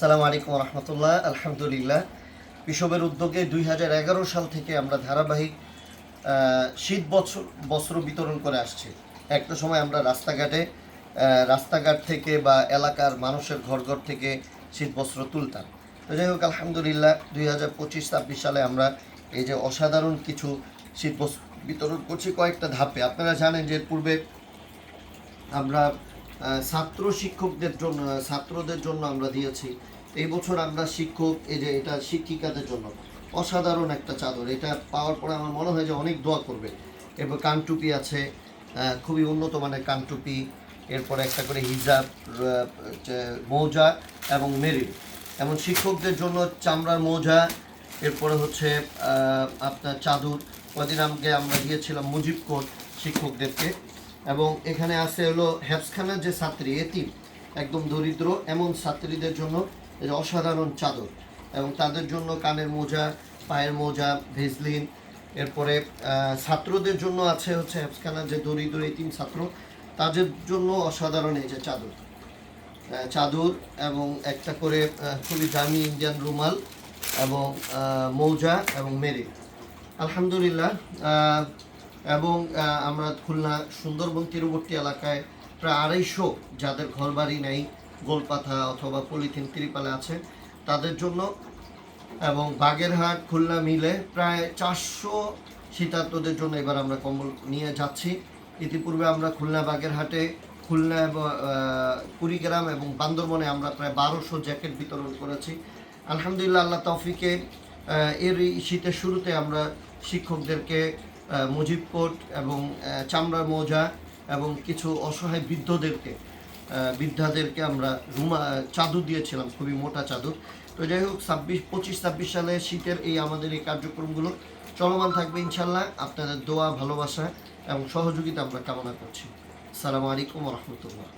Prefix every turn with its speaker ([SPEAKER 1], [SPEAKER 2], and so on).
[SPEAKER 1] সালাম আলাইকুম রহমতুল্লাহ আলহামদুলিল্লাহ। বিশবের উদ্যোগে দুই হাজার এগারো সাল থেকে আমরা ধারাবাহিক শীত বছর, বস্ত্র বিতরণ করে আসছি। একটা সময় আমরা রাস্তাঘাটে রাস্তাঘাট থেকে বা এলাকার মানুষের ঘর ঘর থেকে শীত বস্ত্র তুলতাম। তো যাই হোক, আলহামদুলিল্লাহ, দুই হাজার পঁচিশ ছাব্বিশ সালে আমরা এই যে অসাধারণ কিছু শীত বস্ত্র বিতরণ করছি কয়েকটা ধাপে। আপনারা জানেন যে পূর্বে আমরা ছাত্র শিক্ষকদের জন্য ছাত্রদের জন্য আমরা দিয়েছি। এই বছর আমরা শিক্ষক, এই যে এটা শিক্ষিকাদের জন্য। অসাধারণ একটা চাদর। এটা পাওয়ার পরে আমার মনে হয় যে অনেক দোয়া করবে। এরপর কানটুপি আছে খুবই উন্নত মানের কানটুপি এরপরে একটা করে হিজাব মৌজা এবং মেরিল এবং শিক্ষকদের জন্য চামড়ার মৌজা, এরপরে হচ্ছে আপনার চাদর। কদিন আগে আমরা দিয়েছিলাম মুজিব কোট শিক্ষকদেরকে। এবং এখানে আছে হলো হেফসখানার যে ছাত্রী এতিম একদম দরিদ্র, এমন ছাত্রীদের জন্য অসাধারণ চাদর। এবং তাদের জন্য কানের মোজা, পায়ের মোজা, ভেজলিন, এরপরে ছাত্রদের জন্য আছে হচ্ছে হেফসখানার যে দরিদ্র এতিম ছাত্র, তাদের জন্য অসাধারণ এই যে চাদর। চাদর এবং একটা করে খুবই দামি ইন্ডিয়ান রুমাল এবং মৌজা এবং মেরি। আলহামদুলিল্লাহ এবং আমরা খুলনা সুন্দরবন তীরবর্তী এলাকায় প্রায় আড়াইশো যাদের ঘরবাড়ি নেই, গোলপাথা অথবা পলিথিন ত্রিপালে আছে, তাদের জন্য এবং বাগেরহাট, খুলনা মিলে প্রায় চারশো শীতার্তদের জন্য এবার আমরা কম্বল নিয়ে যাচ্ছি। ইতিপূর্বে আমরা খুলনা বাগেরহাটে, খুলনা কুড়িগ্রাম এবং বান্দরবনে আমরা প্রায় বারোশো জ্যাকেট বিতরণ করেছি। আলহামদুলিল্লাহ, আল্লাহ তৌফিকে এর শীতের শুরুতে আমরা শিক্ষকদেরকে আহ, মুজিব কোট এবং চামড়ার মোজা এবং কিছু অসহায় বৃদ্ধদেরকে বৃদ্ধাদেরকে আমরা রুমা চাদর দিয়েছিলাম খুবই মোটা চাদর। তো যাই হোক ছাব্বিশ পঁচিশ ছাব্বিশ সালে শীতের এই আমাদের এই কার্যক্রমগুলো চলমান থাকবে ইনশাল্লাহ। আপনাদের দোয়া ভালোবাসা এবং সহযোগিতা আমরা কামনা করছি। সালামু আলাইকুম রহমতুল্লাহ।